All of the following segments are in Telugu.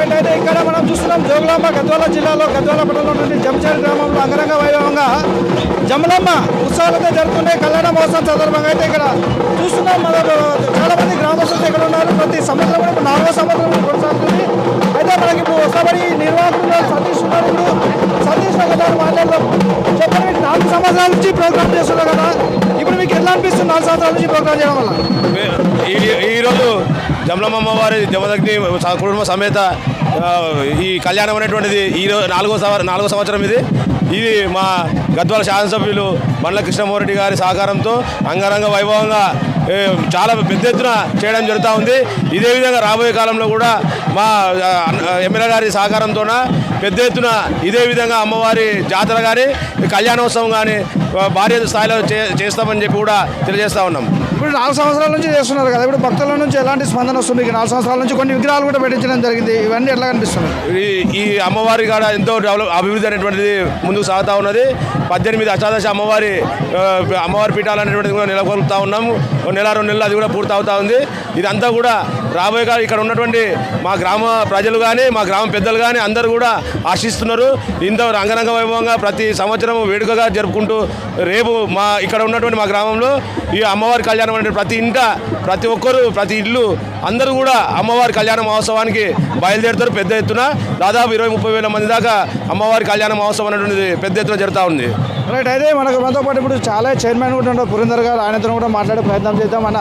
అయితే ఇక్కడ మనం చూస్తున్నాం జోగులాంబ గద్వాల జిల్లాలో గద్వాల పట్టణంలో జమచేరి గ్రామంలో అంగరంగ వైభవంగా జమలమ్మ ఉత్సవాలతో జరుగుతుండే కళ్యాణ మహోత్సవం సందర్భంగా అయితే ఇక్కడ చూస్తున్నాం మన చాలా మంది గ్రామస్తులు ఇక్కడ ఉన్నారు. ప్రతి సంవత్సరం కూడా నాలుగో సంవత్సరం కొనసాగుతుంది. అయితే మనకి ఇప్పుడు వస్తాబడి నిర్వాహకులు సతీష్ ఉన్నారు. ఇప్పుడు సతీష్ ఒకసారి మాట్లాడదాం. చెప్పండి నాలుగు సంవత్సరాల నుంచి ప్రోగ్రామ్ చేస్తున్నారు కదా. ఇప్పుడు మీకు ఎలా అనిపిస్తుంది నాలుగు సంవత్సరాల నుంచి ప్రోగ్రామ్ చేయడం వల్ల? ఈరోజు జమలమ్మ వారి జమదగ్ని కుటుంబ సమేత ఈ కళ్యాణం అనేటువంటిది ఈ రోజు నాలుగో సంవ- నాలుగో సంవత్సరం ఇది. ఇది మా గద్వాల శాసనసభ్యులు బండ్ల కృష్ణమోరెడ్డి గారి సహకారంతో అంగరంగ వైభవంగా చాలా పెద్ద ఎత్తున చేయడం జరుగుతూ ఉంది. ఇదే విధంగా రాబోయే కాలంలో కూడా మా ఎమ్మెల్యే గారి సహకారంతోన పెద్ద ఎత్తున ఇదే విధంగా అమ్మవారి జాతర కానీ కళ్యాణోత్సవం కానీ భారీ స్థాయిలో చే- చేస్తామని చెప్పి కూడా తెలియజేస్తా ఉన్నాం. ఇప్పుడు నాలుగు సంవత్సరాల నుంచి చేస్తున్నారు కదా. ఇప్పుడు భక్తుల నుంచి ఎలాంటి స్పందన వస్తుంది? నాలుగు సంవత్సరాల నుంచి కొన్ని విగ్రహాలు కూడా పెట్టించడం జరిగింది. ఇవన్నీ ఎట్లా కనిపిస్తున్నాయి? ఈ అమ్మవారి కాడ ఎంతో డెవలప్ అభివృద్ధి అనేటువంటిది ముందుకు సాగుతూ ఉన్నది. పద్దెనిమిది అష్టాదశ అమ్మవారి అమ్మవారి పీఠాలు అనేటువంటిది కూడా నెలకొల్పుతా ఉన్నాము. నెల రెండు నెలలు అది కూడా పూర్తి అవుతా ఉంది. ఇదంతా కూడా రాబోయే కాలం ఇక్కడ ఉన్నటువంటి మా గ్రామ ప్రజలు కానీ మా గ్రామ పెద్దలు కానీ అందరూ కూడా ఆశిస్తున్నారు. ఇంత రంగరంగ వైభవంగా ప్రతి సంవత్సరం వేడుకగా జరుపుకుంటూ రేపు మా ఇక్కడ ఉన్నటువంటి మా గ్రామంలో ఈ అమ్మవారి కళ్యాణం కళ్యాణం ప్రతి ఇంట ప్రతి ఒక్కరు ప్రతి ఇల్లు అందరూ కూడా అమ్మవారి కళ్యాణ మహోత్సవానికి బయలుదేరుతారు. పెద్ద ఎత్తున దాదాపు ఇరవై ముప్పై వేల మంది దాకా అమ్మవారి కళ్యాణ మహోత్సవం అనేటువంటిది పెద్ద ఎత్తున జరుగుతూ ఉంది. రైట్ అయితే మనకు మనతో పాటు ఇప్పుడు చాలా చైర్మన్ కూడా ఉన్నారు. పురేందర్ గారు ఆయనతో కూడా మాట్లాడే ప్రయత్నం చేద్దాం అన్న.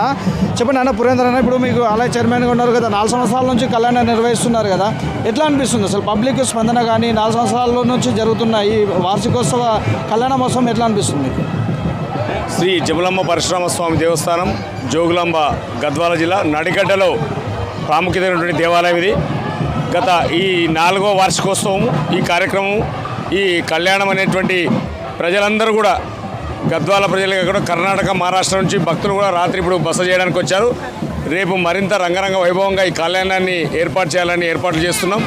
చెప్పండి అన్న పురేందర్ అన్న ఇప్పుడు మీకు ఆలయ చైర్మన్గా ఉన్నారు కదా నాలుగు సంవత్సరాల నుంచి కళ్యాణం నిర్వహిస్తున్నారు కదా. ఎట్లా అనిపిస్తుంది అసలు? పబ్లిక్ స్పందన కానీ నాలుగు సంవత్సరాల నుంచి జరుగుతున్న ఈ వార్షికోత్సవ కళ్యాణ మహోత్సవం ఎట్లా అనిపిస్తుంది మీకు? శ్రీ జమలమ్మ పరశురామ స్వామి దేవస్థానం జోగులాంబ గద్వాల జిల్లా నడిగడ్డలో ప్రాముఖ్యతైనటువంటి దేవాలయం ఇది. గత ఈ నాలుగో వార్షికోత్సవం ఈ కార్యక్రమం ఈ కళ్యాణం అనేటువంటి ప్రజలందరూ కూడా గద్వాల ప్రజలు కూడా కర్ణాటక మహారాష్ట్ర నుంచి భక్తులు కూడా రాత్రి ఇప్పుడు బస చేయడానికి వచ్చారు. రేపు మరింత రంగరంగ వైభవంగా ఈ కళ్యాణాన్ని ఏర్పాటు చేయాలని ఏర్పాట్లు చేస్తున్నాం.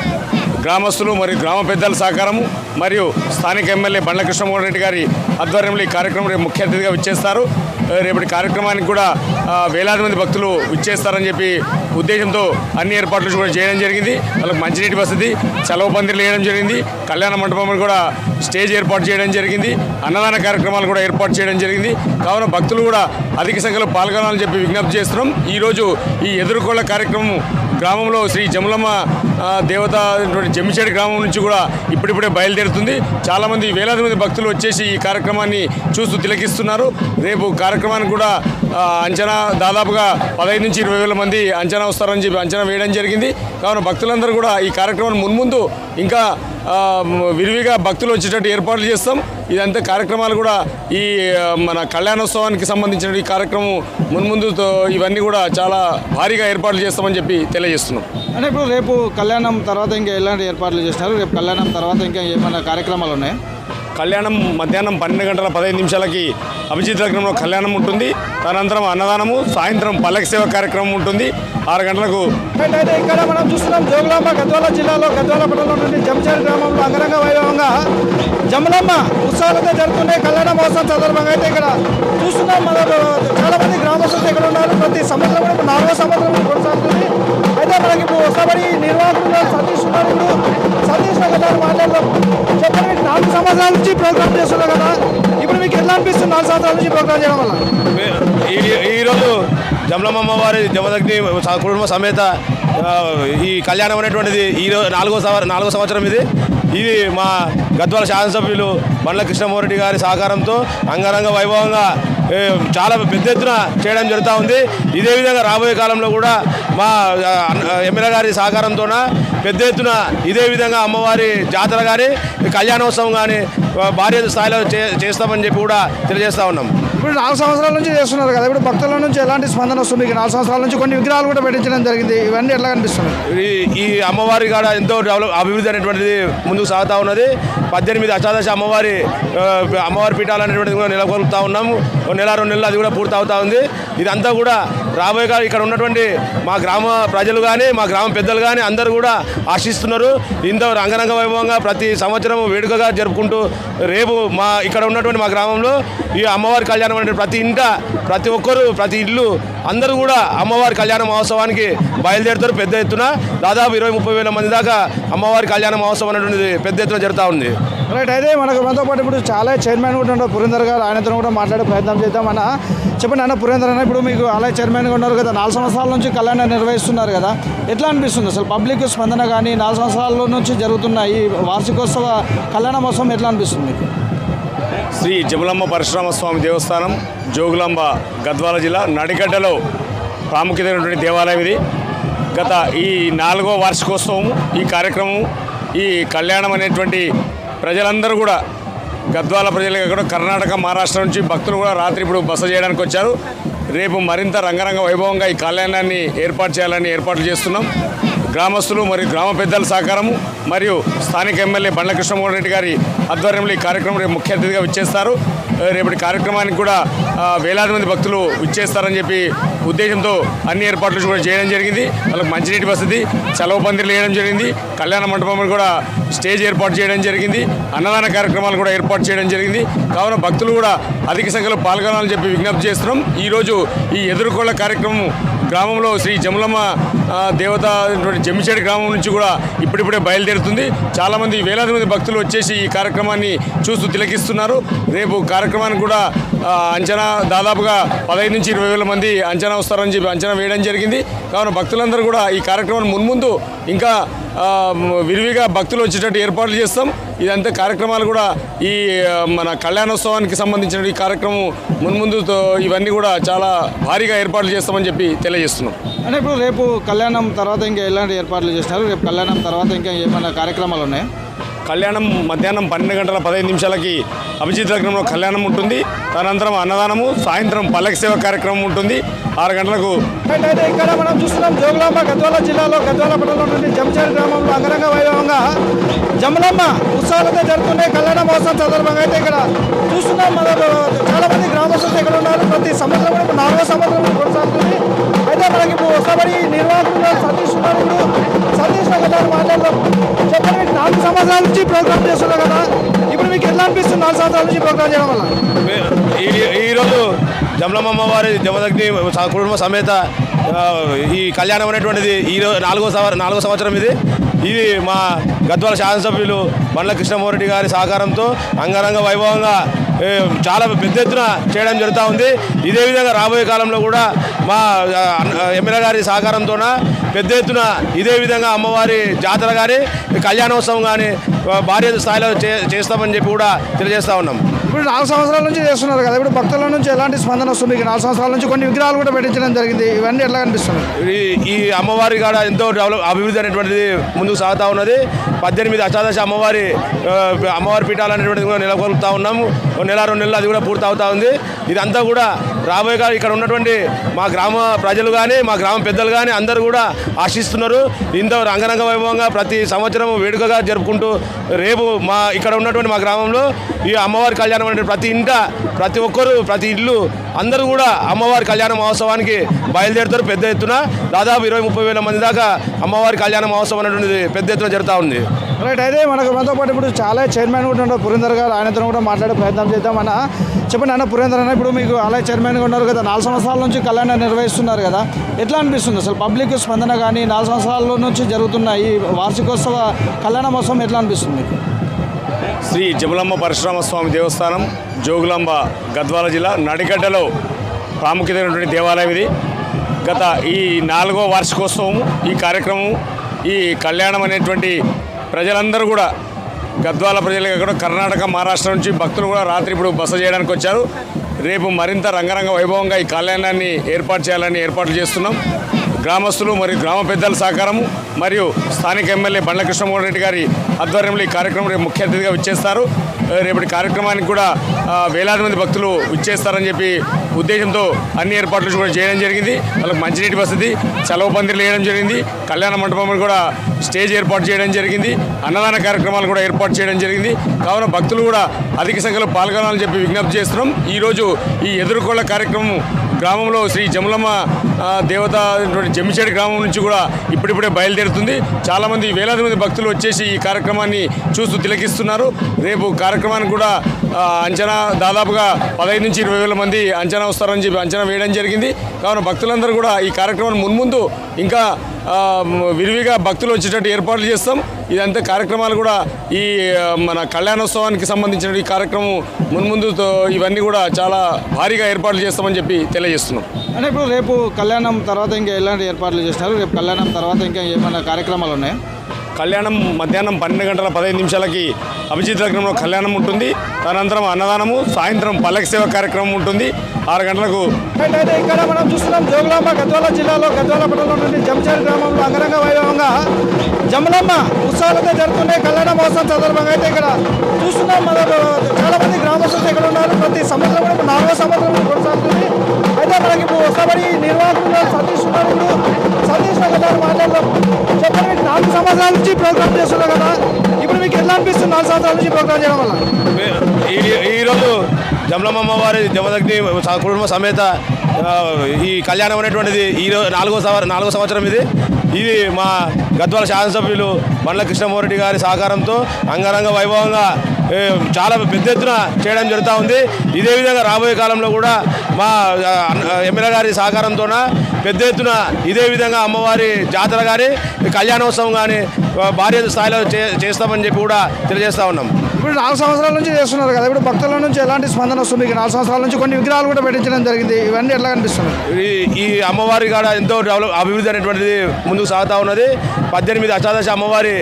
గ్రామస్తులు మరియు గ్రామ పెద్దల సహకారము మరియు స్థానిక ఎమ్మెల్యే బండ్ల కృష్ణమోహన్ రెడ్డి గారి ఆధ్వర్యంలో ఈ కార్యక్రమం రేపు ముఖ్య అతిథిగా విచ్చేస్తారు. రేపటి కార్యక్రమానికి కూడా వేలాది మంది భక్తులు విచ్చేస్తారని చెప్పి ఉద్దేశంతో అన్ని ఏర్పాట్లు కూడా చేయడం జరిగింది. వాళ్ళకి మంచినీటి వసతి సెలవు పందిర్లు వేయడం జరిగింది. కళ్యాణ మండపం కూడా స్టేజ్ ఏర్పాటు చేయడం జరిగింది. అన్నదాన కార్యక్రమాలు కూడా ఏర్పాటు చేయడం జరిగింది. కావున భక్తులు కూడా అధిక సంఖ్యలో పాల్గొనాలని చెప్పి విజ్ఞప్తి చేస్తున్నాం. ఈరోజు ఈ ఎదుర్కోళ్ళ కార్యక్రమం గ్రామంలో శ్రీ జములమ్మ దేవత అయినటువంటి గ్రామం నుంచి కూడా ఇప్పుడిప్పుడే బయలుదేరుతుంది. చాలామంది వేలాది మంది భక్తులు వచ్చేసి ఈ కార్యక్రమాన్ని చూస్తూ తిలకిస్తున్నారు. రేపు కార్యక్రమానికి కూడా అంచనా దాదాపుగా పదహైదు నుంచి ఇరవై వేల మంది అంచనా వస్తారని చెప్పి అంచనా వేయడం జరిగింది. కావున భక్తులందరూ కూడా ఈ కార్యక్రమాన్ని మున్ముందు ఇంకా విరివిగా భక్తులు వచ్చేటట్టు ఏర్పాట్లు చేస్తాం. ఇదంతా కార్యక్రమాలు కూడా ఈ మన కళ్యాణోత్సవానికి సంబంధించిన ఈ కార్యక్రమం మున్ముందు ఇవన్నీ కూడా చాలా భారీగా ఏర్పాట్లు చేస్తామని చెప్పి తెలియజేస్తున్నాం. అంటే ఇప్పుడు రేపు కళ్యాణం తర్వాత ఇంకా ఎలాంటి ఏర్పాట్లు చేసినారు రేపు కళ్యాణం తర్వాత ఇంకా ఏమైనా కార్యక్రమాలు ఉన్నాయి? కళ్యాణం మధ్యాహ్నం పన్నెండు గంటల పదహైదు నిమిషాలకి అభిజిత్ లగ్నంలో కళ్యాణం ఉంటుంది. తదనంతరం అన్నదానము సాయంత్రం పల్లకి సేవ కార్యక్రమం ఉంటుంది. ఆరు గంటలకు అయితే ఇక్కడ మనం చూస్తున్నాం జోగులాంబ గద్వాల జిల్లాలో గద్వాల పట్టణంలో జమచేరి గ్రామంలో అంగరంగ వైభవంగా జమలమ్మ ఉత్సవాలతో జరుగుతుండే కళ్యాణ మహోత్సవం సందర్భంగా అయితే ఇక్కడ చూస్తున్నాం మన చాలా మంది గ్రామస్తులు ఇక్కడ ఉన్నారు. ప్రతి సంవత్సరం నాలుగో సంవత్సరం కొనసాగుతుంది. అయితే మనకి ఇప్పుడు వస్తాబడి నిర్వాహకులు సతీష్ ఉన్నారు. ప్రోగ్రామ్ చేస్తున్నారు కదా ఇప్పుడు మీకు ఎలా అనిపిస్తుంది నాలుగు సంవత్సరాల నుంచి ప్రోగ్రామ్ చేయడం వల్ల? ఈ ఈరోజు జమలమ్మ వారి జమదగ్ని కుటుంబ సమేత ఈ కళ్యాణం అనేటువంటిది ఈ రోజు నాలుగో సంవత్సరం నాలుగో సంవత్సరం ఇది. ఇది మా గద్వాల శాసనసభ్యులు బండ్ల కృష్ణమోరెడ్డి గారి సహకారంతో అంగరంగ వైభవంగా చాలా పెద్ద ఎత్తున చేయడం జరుగుతూ ఉంది. ఇదే విధంగా రాబోయే కాలంలో కూడా మా ఎమ్మెల్యే గారి సహకారంతోన పెద్ద ఎత్తున ఇదే విధంగా అమ్మవారి జాతర కానీ కళ్యాణోత్సవం కానీ భారీ స్థాయిలో చేస్తామని చెప్పి కూడా తెలియజేస్తా ఉన్నాం. ఇప్పుడు నాలుగు సంవత్సరాల నుంచి చేస్తున్నారు కదా. ఇప్పుడు భక్తుల నుంచి ఎలాంటి స్పందన వస్తుంది? నాలుగు సంవత్సరాల నుంచి కొన్ని విగ్రహాలు కూడా పెట్టించడం జరిగింది. ఇవన్నీ ఎట్లా కనిపిస్తున్నాయి? ఈ ఈ అమ్మవారి కాడ ఎంతో డెవలప్ అభివృద్ధి అనేటువంటిది ముందుకు సాగుతూ ఉన్నది. పద్దెనిమిది అష్టాదశ అమ్మవారి అమ్మవారి పీఠాలు అనేటువంటిది కూడా నెలకొల్పుతా ఉన్నాము. నెల రెండు నెలలు అది కూడా పూర్తి అవుతా ఉంది. ఇదంతా కూడా రాబోయే కాలం ఇక్కడ ఉన్నటువంటి మా గ్రామ ప్రజలు కానీ మా గ్రామ పెద్దలు కానీ అందరూ కూడా ఆశిస్తున్నారు. ఇంత రంగరంగ వైభవంగా ప్రతి సంవత్సరం వేడుకగా జరుపుకుంటూ రేపు మా ఇక్కడ ఉన్నటువంటి మా గ్రామంలో ఈ అమ్మవారి కళ్యాణం అంటే ప్రతి ఇంట ప్రతి ఒక్కరు ప్రతి ఇల్లు అందరూ కూడా అమ్మవారి కళ్యాణ మహోత్సవానికి బయలుదేరుతారు పెద్ద ఎత్తున. దాదాపు ఇరవై ముప్పై వేల మంది దాకా అమ్మవారి కళ్యాణ మహోత్సవం అనేటువంటిది పెద్ద ఎత్తున జరుగుతూ ఉంది. రైట్ అయితే మనకు మనతో పాటు ఇప్పుడు చాలా చైర్మన్ కూడా ఉన్నారు. పురేందర్ గారు ఆయనతో కూడా మాట్లాడే ప్రయత్నం చేద్దాం అన్న. చెప్పండి అన్న పురేందర్ అన్న ఇప్పుడు మీకు అలా చైర్మన్గా ఉన్నారు కదా నాలుగు సంవత్సరాల నుంచి కళ్యాణం నిర్వహిస్తున్నారు కదా. ఎట్లా అనిపిస్తుంది అసలు పబ్లిక్ స్పందన కానీ నాలుగు సంవత్సరాల నుంచి జరుగుతున్న ఈ వార్షికోత్సవ కళ్యాణ మహోత్సవం ఎట్లా అనిపిస్తుంది మీకు? శ్రీ జమలమ్మ పరశురామ స్వామి దేవస్థానం జోగులాంబ గద్వాల జిల్లా నడిగడ్డలో ప్రాముఖ్యతైనటువంటి దేవాలయం ఇది. గత ఈ నాలుగో వార్షికోత్సవం ఈ కార్యక్రమం ఈ కళ్యాణం అనేటువంటి ప్రజలందరూ కూడా గద్వాల ప్రజలు కూడా కర్ణాటక మహారాష్ట్ర నుంచి భక్తులు కూడా రాత్రి ఇప్పుడు బస చేయడానికి వచ్చారు. రేపు మరింత రంగరంగ వైభవంగా ఈ కళ్యాణాన్ని ఏర్పాటు చేయాలని ఏర్పాట్లు చేస్తున్నాం. గ్రామస్తులు మరియు గ్రామ పెద్దల సహకారము మరియు స్థానిక ఎమ్మెల్యే బండ్ల కృష్ణమోహన్ రెడ్డి గారి ఆధ్వర్యంలో ఈ కార్యక్రమం రేపు ముఖ్య అతిథిగా విచ్చేస్తారు. రేపటి కార్యక్రమానికి కూడా వేలాది మంది భక్తులు విచ్చేస్తారని చెప్పి ఉద్దేశంతో అన్ని ఏర్పాట్లు కూడా చేయడం జరిగింది. వాళ్ళకి మంచినీటి వసతి చలవ పందిరి వేయడం జరిగింది. కళ్యాణ మండపం కూడా స్టేజ్ ఏర్పాటు చేయడం జరిగింది. అన్నదాన కార్యక్రమాలు కూడా ఏర్పాటు చేయడం జరిగింది. కావున భక్తులు కూడా అధిక సంఖ్యలో పాల్గొనాలని చెప్పి విజ్ఞప్తి చేస్తున్నాం. ఈరోజు ఈ ఎదుర్కోళ్ళ కార్యక్రమం గ్రామంలో శ్రీ జములమ్మ దేవత అయినటువంటి గ్రామం నుంచి కూడా ఇప్పుడిప్పుడే బయలుదేరుతుంది. చాలామంది వేలాది మంది భక్తులు వచ్చేసి ఈ కార్యక్రమాన్ని చూస్తూ తిలకిస్తున్నారు. రేపు కార్యక్రమానికి కూడా అంచనా దాదాపుగా పదహైదు నుంచి ఇరవై వేల మంది అంచనా వస్తారని చెప్పి అంచనా వేయడం జరిగింది. కావున భక్తులందరూ కూడా ఈ కార్యక్రమాన్ని మున్ముందు ఇంకా విరివిగా భక్తులు వచ్చేటట్టు ఏర్పాట్లు చేస్తాం. ఇదంతా కార్యక్రమాలు కూడా ఈ మన కళ్యాణోత్సవానికి సంబంధించిన ఈ కార్యక్రమం మున్ముందు ఇవన్నీ కూడా చాలా భారీగా ఏర్పాట్లు చేస్తామని చెప్పి తెలియజేస్తున్నాం. అంటే ఇప్పుడు రేపు కళ్యాణం తర్వాత ఇంకా ఎలాంటి ఏర్పాట్లు చేసినారు రేపు కళ్యాణం తర్వాత ఇంకా ఏమైనా కార్యక్రమాలు ఉన్నాయి? కళ్యాణం మధ్యాహ్నం పన్నెండు గంటల పదహైదు నిమిషాలకి అభిజిత్ లగ్నంలో కళ్యాణం ఉంటుంది. తదనంతరం అన్నదానము సాయంత్రం పల్లకి సేవ కార్యక్రమం ఉంటుంది. ఆరు గంటలకు అయితే ఇక్కడ మనం చూస్తున్నాం జోగులాంబ గద్వాల జిల్లాలో గద్వాల పట్టణం నుండి గ్రామంలో అంగరంగ వైభవంగా జమలమ్మ ఉత్సవాలతో జరుగుతుండే కళ్యాణ మహోత్సవం సందర్భంగా అయితే ఇక్కడ చూస్తున్నాం. మన చాలా మంది గ్రామస్తులు ఇక్కడ ఉన్నారు. ప్రతి సంవత్సరం నాలుగో సంవత్సరం కొనసాగుతుంది. అయితే మనకి ఇప్పుడు వస్తాబడి నిర్వాహకులు సతీష్ ఉన్నారు సతీష్ ఒకసారి మాట్లాడదాం. చెప్పండి మీకు నాలుగు సంవత్సరాల నుంచి ప్రోగ్రామ్ చేస్తున్నారు కదా. ఇప్పుడు మీకు ఎట్లా అనిపిస్తుంది నాలుగు సంవత్సరాల నుంచి ప్రోగ్రామ్ చేయడం వల్ల? ఈరోజు జమలమ్మ వారి జమదగ్ని కుటుంబ సమేత ఈ కళ్యాణం అనేటువంటిది ఈరోజు నాలుగో సంవత్సరం నాలుగో సంవత్సరం ఇది. ఇది మా గద్వాల శాసనసభ్యులు బండ్ల కృష్ణమోరెడ్డి గారి సహకారంతో అంగరంగ వైభవంగా చాలా పెద్ద ఎత్తున చేయడం జరుగుతూ ఉంది. ఇదే విధంగా రాబోయే కాలంలో కూడా మా ఎమ్మెల్యే గారి సహకారంతోన పెద్ద ఎత్తున ఇదే విధంగా అమ్మవారి జాతర కానీ కళ్యాణోత్సవం కానీ భారీ స్థాయిలో చేస్తామని చెప్పి కూడా తెలియజేస్తా ఉన్నాం. ఇప్పుడు నాలుగు సంవత్సరాల నుంచి చేస్తున్నారు కదా ఇప్పుడు భక్తుల నుంచి ఎలాంటి స్పందన వస్తుంది? నాలుగు సంవత్సరాల నుంచి కొన్ని విగ్రహాలు కూడా పెట్టించడం జరిగింది. ఇవన్నీ ఎట్లా కనిపిస్తున్నాయి? ఈ ఈ అమ్మవారి కాడ ఎంతో డెవలప్ అభివృద్ధి అనేటువంటిది ముందుకు సాగుతూ ఉన్నది. పద్దెనిమిది అష్టాదశ అమ్మవారి అమ్మవారి పీఠాలు అనేటువంటిది కూడా నెలకొల్పుతా ఉన్నాము. నెల రెండు నెలలు అది కూడా పూర్తి అవుతా ఉంది. ఇదంతా కూడా రాబోయే ఇక్కడ ఉన్నటువంటి మా గ్రామ ప్రజలు కానీ మా గ్రామ పెద్దలు కానీ అందరూ కూడా ఆశిస్తున్నారు. ఇంత రంగరంగ వైభవంగా ప్రతి సంవత్సరం వేడుకగా జరుపుకుంటూ రేపు మా ఇక్కడ ఉన్నటువంటి మా గ్రామంలో ఈ అమ్మవారి కళ్యాణం అంటే ప్రతి ఇంట ప్రతి ఒక్కరు ప్రతి ఇల్లు అందరూ కూడా అమ్మవారి కళ్యాణ మహోత్సవానికి బయలుదేరుతారు. పెద్ద ఎత్తున దాదాపు ఇరవై ముప్పై వేల మంది దాకా అమ్మవారి కళ్యాణ మహోత్సవం అనేటువంటిది పెద్ద ఎత్తున జరుగుతూ ఉంది. రైట్ అయితే మనకు మనతో పాటు ఇప్పుడు చాలా చైర్మన్ కూడా ఉన్నారు. పురేందర్ గారు ఆయనతో కూడా మాట్లాడే ప్రయత్నం చేద్దాం అన్న. చెప్పండి అన్న పురేందర్ అన్న ఇప్పుడు మీకు ఆలయ చైర్మన్గా ఉన్నారు కదా నాలుగు సంవత్సరాల నుంచి కళ్యాణం నిర్వహిస్తున్నారు కదా. ఎట్లా అనిపిస్తుంది అసలు? పబ్లిక్ స్పందన కానీ నాలుగు సంవత్సరాల నుంచి జరుగుతున్న ఈ వార్షికోత్సవ కళ్యాణ మహోత్సవం ఎట్లా అనిపిస్తుంది మీకు? శ్రీ జమలమ్మ పరశురామ స్వామి దేవస్థానం జోగులాంబ గద్వాల జిల్లా నడిగడ్డలో ప్రాముఖ్యతైనటువంటి దేవాలయం ఇది. గత ఈ నాలుగో వార్షికోత్సవం ఈ కార్యక్రమం ఈ కళ్యాణం అనేటువంటి ప్రజలందరూ కూడా గద్వాల ప్రజలు కూడా కర్ణాటక మహారాష్ట్ర నుంచి భక్తులు కూడా రాత్రి ఇప్పుడు బస చేయడానికి వచ్చారు. రేపు మరింత రంగరంగ వైభవంగా ఈ కళ్యాణాన్ని ఏర్పాటు చేయాలని ఏర్పాట్లు చేస్తున్నాం. గ్రామస్తులు మరియు గ్రామ పెద్దల సహకారము మరియు స్థానిక ఎమ్మెల్యే బండ్ల కృష్ణమోహన్ రెడ్డి గారి ఆధ్వర్యంలో ఈ కార్యక్రమం రేపు ముఖ్య అతిథిగా విచ్చేస్తారు. రేపటి కార్యక్రమానికి కూడా వేలాది మంది భక్తులు విచ్చేస్తారని చెప్పి ఉద్దేశంతో అన్ని ఏర్పాట్లు కూడా చేయడం జరిగింది. వాళ్ళకి మంచినీటి వసతి చలవ పందిర్లు వేయడం జరిగింది. కళ్యాణ మండపం కూడా స్టేజ్ ఏర్పాటు చేయడం జరిగింది. అన్నదాన కార్యక్రమాలు కూడా ఏర్పాటు చేయడం జరిగింది. కావున భక్తులు కూడా అధిక సంఖ్యలో పాల్గొనాలని చెప్పి విజ్ఞప్తి చేస్తున్నాం. ఈరోజు ఈ ఎదుర్కోళ్ళ కార్యక్రమం గ్రామంలో శ్రీ జములమ్మ దేవత అయినటువంటి జమ్మిచేడి గ్రామం నుంచి కూడా ఇప్పుడిప్పుడే బయలుదేరుతుంది. చాలామంది వేలాది మంది భక్తులు వచ్చేసి ఈ కార్యక్రమాన్ని చూస్తూ తిలకిస్తున్నారు. రేపు కార్యక్రమానికి కూడా అంచనా దాదాపుగా పదహైదు నుంచి ఇరవై వేల మంది అంచనా వస్తారని చెప్పి అంచనా వేయడం జరిగింది. కావున భక్తులందరూ కూడా ఈ కార్యక్రమాన్ని మున్ముందు ఇంకా విరివిగా భక్తులు వచ్చేటట్టు ఏర్పాట్లు చేస్తాం. ఇదంతా కార్యక్రమాలు కూడా ఈ మన కళ్యాణోత్సవానికి సంబంధించిన ఈ కార్యక్రమం మున్ముందు ఇవన్నీ కూడా చాలా భారీగా ఏర్పాట్లు చేస్తామని చెప్పి తెలియజేస్తున్నాం. అంటే ఇప్పుడు రేపు కళ్యాణం తర్వాత ఇంకా ఎలాంటి ఏర్పాట్లు చేస్తారు? రేపు కళ్యాణం తర్వాత ఇంకా ఏమైనా కార్యక్రమాలు ఉన్నాయా? కళ్యాణం మధ్యాహ్నం పన్నెండు గంటల పదహైదు నిమిషాలకి అభిజిత్ లగ్నంలో కళ్యాణం ఉంటుంది. తదనంతరం అన్నదానము సాయంత్రం పల్లకి సేవ కార్యక్రమం ఉంటుంది. ఆరు గంటలకు అయితే ఇక్కడ మనం చూస్తున్నాం జోగులాంబ గద్వాల జిల్లాలో గద్వాల పట్టణం నుండి గ్రామంలో అంగరంగ వైభవంగా జమలమ్మ ఉత్సవాలతో జరుగుతుండే కళ్యాణ మహోత్సవం సందర్భంగా అయితే ఇక్కడ చూస్తున్నాం. మన చాలా మంది గ్రామస్తులు ఇక్కడ ఉన్నారు. ప్రతి సంవత్సరం నాలుగో సంవత్సరం కొనసాగుతుంది. కూడా మనకి ఇప్పుడు వస్తాబడి నిర్వాహకులు సతీష్ ఉన్నారు సతీష్ గారు మాట్లాడదాం. చెప్పండి మీకు నాలుగు సంవత్సరాల నుంచి ప్రోగ్రామ్ చేస్తున్నారు కదా. ఇప్పుడు మీకు ఎలా అనిపిస్తుంది నాలుగు సంవత్సరాల నుంచి ప్రోగ్రామ్ చేయడం వల్ల? ఈరోజు జమలమ్మ వారి జమదగ్ని కుటుంబ సమేత ఈ కళ్యాణం అనేటువంటిది ఈ నాలుగో సంవత్సరం నాలుగో సంవత్సరం ఇది. ఇది మా గద్వాల శాసనసభ్యులు బండ్ల కృష్ణమోరెడ్డి గారి సహకారంతో అంగరంగ వైభవంగా చాలా పెద్ద ఎత్తున చేయడం జరుగుతూ ఉంది. ఇదే విధంగా రాబోయే కాలంలో కూడా మా ఎమ్మెల్యే గారి సహకారంతోన పెద్ద ఎత్తున ఇదే విధంగా అమ్మవారి జాతర కానీ కళ్యాణోత్సవం కానీ భారీ స్థాయిలో చేస్తామని చెప్పి కూడా తెలియజేస్తా ఉన్నాం. ఇప్పుడు నాలుగు సంవత్సరాల నుంచి చేస్తున్నారు కదా ఇప్పుడు భక్తుల నుంచి ఎలాంటి స్పందన వస్తుంది? నాలుగు సంవత్సరాల నుంచి కొన్ని విగ్రహాలు కూడా పెట్టించడం జరిగింది. ఇవన్నీ ఎట్లా కనిపిస్తున్నాయి? ఈ అమ్మవారి కాడ ఎంతో డెవలప్ అభివృద్ధి అనేటువంటిది ముందుకు సాగుతూ ఉన్నది. పద్దెనిమిది అష్టాదశ అమ్మవారి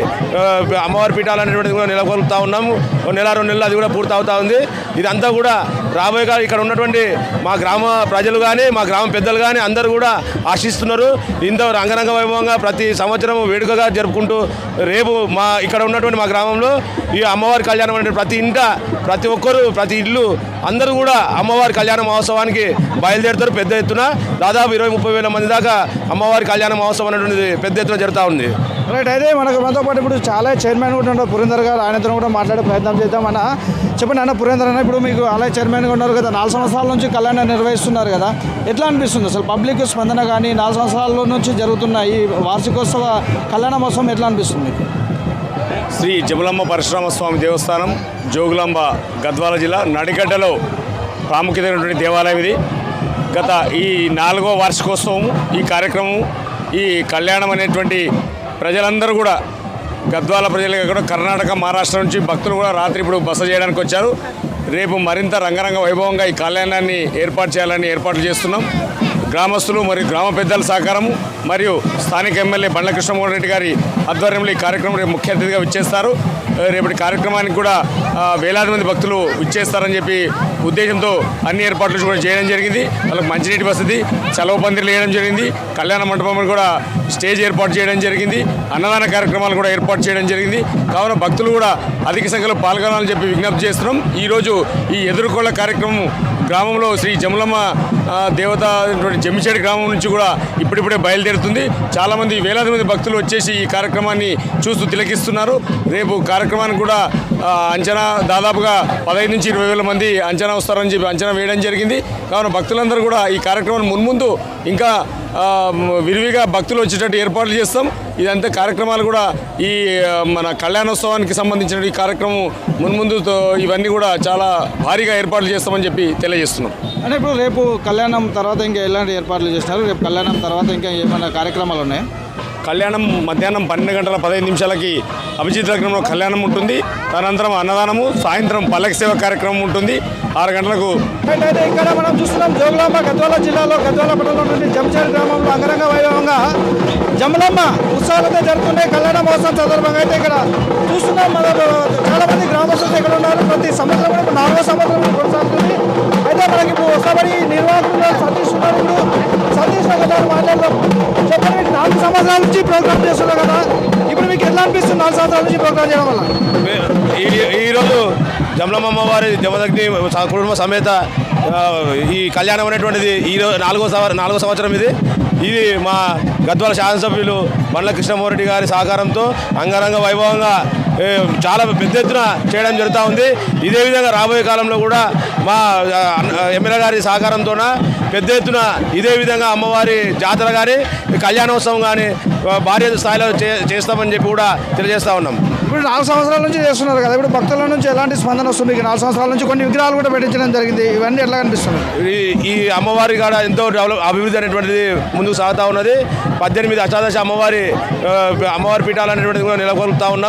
అమ్మవారి పీఠాలు అనేటువంటిది కూడా నెలకొల్పుతా ఉన్నాము. నెల రెండు నెలలు అది కూడా పూర్తి అవుతా ఉంది. ఇదంతా కూడా రాబోయే ఇక్కడ ఉన్నటువంటి మా గ్రామ ప్రజలు కానీ మా గ్రామ పెద్దలు కానీ అందరూ కూడా ఆశిస్తున్నారు. ఇంత రంగరంగ వైభవంగా ప్రతి సంవత్సరం వేడుకగా జరుపుకుంటూ రేపు మా ఇక్కడ ఉన్నటువంటి మా గ్రామంలో ఈ అమ్మవారి కళ్యాణం అంటే ప్రతి ఇంట ప్రతి ఒక్కరు ప్రతి ఇల్లు అందరూ కూడా అమ్మవారి కళ్యాణ మహోత్సవానికి బయలుదేరుతారు. పెద్ద ఎత్తున దాదాపు ఇరవై ముప్పై వేల మంది దాకా అమ్మవారి కళ్యాణ మహోత్సవం అనేటువంటిది పెద్ద ఎత్తున జరుగుతూ ఉంది. రైట్ అయితే మనకు మనతో పాటు ఇప్పుడు చాలా చైర్మన్ కూడా ఉన్నారు. పురేందర్ గారు ఆయనతో కూడా మాట్లాడే ప్రయత్నం చేద్దాం అన్న. చెప్పండి అన్న పురేందర్ అన్న ఇప్పుడు మీకు ఆలయ చైర్మన్గా ఉన్నారు కదా నాలుగు సంవత్సరాల నుంచి కళ్యాణం నిర్వహిస్తున్నారు కదా. ఎట్లా అనిపిస్తుంది అసలు? పబ్లిక్ స్పందన కానీ నాలుగు సంవత్సరాల నుంచి జరుగుతున్న ఈ వార్షికోత్సవ కళ్యాణ మహోత్సవం ఎట్లా అనిపిస్తుంది మీకు? శ్రీ జమలమ్మ పరశురామ స్వామి దేవస్థానం జోగులాంబ గద్వాల జిల్లా నడిగడ్డలో ప్రాముఖ్యతైనటువంటి దేవాలయం ఇది. గత ఈ నాలుగో వార్షికోత్సవం ఈ కార్యక్రమం ఈ కళ్యాణం అనేటువంటి ప్రజలందరూ కూడా గద్వాల ప్రజలు కూడా కర్ణాటక మహారాష్ట్ర నుంచి భక్తులు కూడా రాత్రి ఇప్పుడు బస చేయడానికి వచ్చారు. రేపు మరింత రంగరంగ వైభవంగా ఈ కళ్యాణాన్ని ఏర్పాటు చేయాలని ఏర్పాట్లు చేస్తున్నాం. గ్రామస్తులు మరియు గ్రామ పెద్దల సహకారము మరియు స్థానిక ఎమ్మెల్యే బండ్ల కృష్ణమోహన్ రెడ్డి గారి ఆధ్వర్యంలో ఈ కార్యక్రమం రేపు ముఖ్య అతిథిగా విచ్చేస్తారు. రేపటి కార్యక్రమానికి కూడా వేలాది మంది భక్తులు విచ్చేస్తారని చెప్పి ఉద్దేశంతో అన్ని ఏర్పాట్లు కూడా చేయడం జరిగింది. వాళ్ళకి మంచినీటి వసతి చలవ పందిర్లు వేయడం జరిగింది. కళ్యాణ మండపం కూడా స్టేజ్ ఏర్పాటు చేయడం జరిగింది. అన్నదాన కార్యక్రమాలు కూడా ఏర్పాటు చేయడం జరిగింది. కావున భక్తులు కూడా అధిక సంఖ్యలో పాల్గొనాలని చెప్పి విజ్ఞప్తి చేస్తున్నాం. ఈరోజు ఈ ఎదుర్కోళ్ళ కార్యక్రమం గ్రామంలో శ్రీ జములమ్మ దేవత అయినటువంటి గ్రామం నుంచి కూడా ఇప్పుడిప్పుడే బయలుదేరుతుంది. చాలామంది వేలాది మంది భక్తులు వచ్చేసి ఈ కార్యక్రమాన్ని చూస్తూ తిలకిస్తున్నారు. రేపు కార్యక్రమానికి కూడా అంచనా దాదాపుగా పదహైదు నుంచి ఇరవై వేల మంది అంచనా వస్తారని చెప్పి అంచనా వేయడం జరిగింది. కావున భక్తులందరూ కూడా ఈ కార్యక్రమాన్ని మున్ముందు ఇంకా విరివిగా భక్తులు వచ్చేటట్టు ఏర్పాట్లు చేస్తాం. ఇదంతా కార్యక్రమాలు కూడా ఈ మన కళ్యాణోత్సవానికి సంబంధించిన ఈ కార్యక్రమం మున్ముందు ఇవన్నీ కూడా చాలా భారీగా ఏర్పాట్లు చేస్తామని చెప్పి తెలియజేస్తున్నాం. అంటే ఇప్పుడు రేపు కళ్యాణం తర్వాత ఇంకా ఎలాంటి ఏర్పాట్లు చేస్తున్నారు రేపు కళ్యాణం తర్వాత ఇంకా ఏమైనా కార్యక్రమాలు ఉన్నాయి? కళ్యాణం మధ్యాహ్నం పన్నెండు గంటల పదహైదు నిమిషాలకి అభిజిత్ లగ్నంలో కళ్యాణం ఉంటుంది. తదనంతరం అన్నదానము సాయంత్రం పల్లకి సేవ కార్యక్రమం ఉంటుంది. ఆరు గంటలకు అయితే ఇక్కడ మనం చూస్తున్నాం జోగులాంబ గద్వాల జిల్లాలో గద్వాల పట్టణం నుండి గ్రామంలో అంగరంగ వైభవంగా జమలమ్మ ఉత్సాహాలతో జరుగుతుండే కళ్యాణ మహోత్సవం సందర్భంగా అయితే ఇక్కడ చూస్తున్నాం మన చాలా మంది గ్రామస్తులు ఇక్కడ ఉన్నారు. ప్రతి సంవత్సరం కూడా నాలుగో సంవత్సరం కొనసాగుతుంది. అయితే మనకి ఇప్పుడు వస్తాబడి నిర్వాహకులు సతీష్ ఉన్నారు. సతీష్ గారు మాట్లాడదాం. సంవత్సరాల నుంచి ప్రోగ్రామ్ చేస్తున్నారు కదా ఇప్పుడు మీకు ఎట్లా అనిపిస్తుంది నాలుగు సంవత్సరాల నుంచి ప్రోగ్రామ్ చేయడం వల్ల? ఈరోజు జమలమ్మ వారి జమదగ్ని స- కుటుంబ సమేత ఈ కళ్యాణం అనేటువంటిది ఈ రోజు నాలుగో సంవత్సరం నాలుగో సంవత్సరం ఇది. ఇది మా గద్వాల శాసనసభ్యులు బండ్ల కృష్ణమోరెడ్డి గారి సహకారంతో అంగరంగ వైభవంగా చాలా పెద్ద ఎత్తున చేయడం జరుగుతూ ఉంది. ఇదే విధంగా రాబోయే కాలంలో కూడా మా ఎమ్మెల్యే గారి సహకారంతోన పెద్ద ఎత్తున ఇదే విధంగా అమ్మవారి జాతర కానీ కళ్యాణోత్సవం కానీ భారీ స్థాయిలో చేస్తామని చెప్పి కూడా తెలియజేస్తా ఉన్నాం. ఇప్పుడు నాలుగు సంవత్సరాల నుంచి చేస్తున్నారు కదా ఇప్పుడు భక్తుల నుంచి ఎలాంటి స్పందన వస్తుంది? నాలుగు సంవత్సరాల నుంచి కొన్ని విగ్రహాలు కూడా పెట్టించడం జరిగింది. ఇవన్నీ ఎట్లా కనిపిస్తున్నాయి? ఈ ఈ అమ్మవారి కాడ ఎంతో డెవలప్ అభివృద్ధి అనేటువంటిది ముందుకు సాగుతూ ఉన్నది. పద్దెనిమిది అష్టాదశ అమ్మవారి అమ్మవారి పీఠాలు అనేటువంటిది కూడా నెలకొల్పుతా ఉన్నాం.